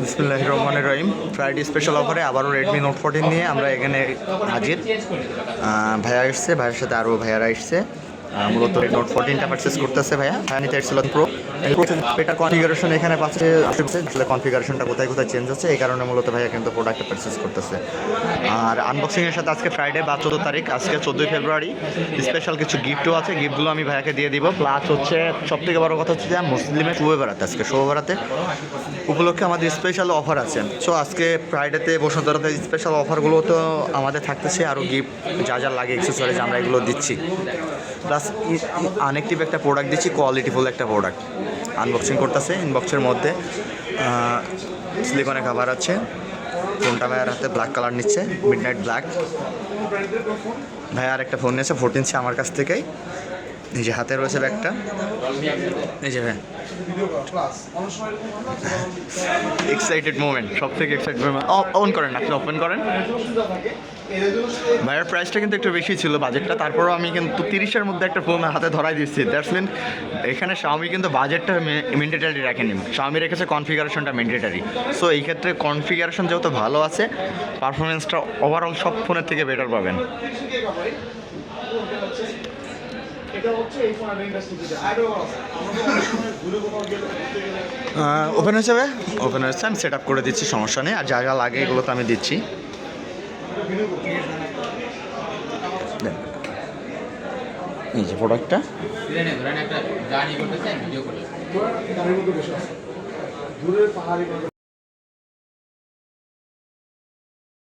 বিসমুল্লাহ রহমান রহিম। Friday special অফারে আবারও রেডমি নোট ফোরটিন নিয়ে আমরা এখানে হাজির। ভাইয়া এসছে, ভাইয়ের সাথে আরও ভাইয়ারা এসছে। মূলত নোট ফোরটিনটা পারচেস করতেছে ভাইয়া। নিতে এসেছিল প্রো এটা কনফিগারেশন এখানে পাচ্ছে কনফিগারেশনটা কোথায় কোথায় চেঞ্জ হচ্ছে, এই কারণে মূলত ভাইয়া কিন্তু প্রোডাক্টটা পারচেস করতেছে। আর আনবক্সিংয়ের সাথে আজকে ফ্রাইডে বা চোদ্দ তারিখ, আজকে চোদ্দোই ফেব্রুয়ারি। স্পেশাল কিছু গিফটও আছে গিফটগুলো আমি ভাইয়াকে দিয়ে দিব। প্লাস হচ্ছে সব থেকে বড় কথা হচ্ছে যে মুসলিমের শুয়ে বেড়াতে আজকে শুয়ে বেড়াতে উপলক্ষে আমাদের স্পেশাল অফার আছে। সো আজকে ফ্রাইডেতে বসুন্ধরাতে স্পেশাল অফারগুলো তো আমাদের থাকতেছে আরও গিফট যা যা লাগে এক্সেসরিজ আমরা এগুলো দিচ্ছি। প্লাস আনেকটিভ একটা প্রোডাক্ট দিচ্ছি কোয়ালিটিফুল একটা প্রোডাক্ট আনবক্সিং করতেছে ইনবক্সের মধ্যে স্লিকনে খাবার আছে ফোনটা ভাইয়ার হাতে ব্ল্যাক কালার নিচ্ছে মিড নাইট ব্ল্যাক ভাইয়ার একটা ফোন নিয়েছে ফোরটিন সে আমার কাছ থেকেই। নিজে হাতে রয়েছে ব্যাগটা। এই যে ভাই এক্সাইটেড মোমেন্ট সব থেকে এক্সাইটেড মোমেন্ট অন করেন আপনি ওপেন করেন। ভাইয়ের প্রাইসটা কিন্তু একটু বেশি ছিল বাজেটটা তারপরও আমি কিন্তু তিরিশের মধ্যে একটা ফোন হাতে ধরাই দিচ্ছি দ্যাটস মিন এখানে শাওমি কিন্তু বাজেটটা মেন্ডেটারি রাখেনি। শাওমি রেখেছে কনফিগারেশনটা মেন্ডেটারি সো এই ক্ষেত্রে কনফিগারেশন যেহেতু ভালো আছে পারফরমেন্সটা ওভারঅল সব ফোনের থেকে বেটার পাবেন। ওপেন হয়েছে ভাই ওপেন হয়েছে আমি সেট আপ করে দিচ্ছি সমস্যা নেই আর যা যা লাগে এগুলো তো আমি দিচ্ছি। এই যে প্রোডাক্টটা দূরের পাহাড়ি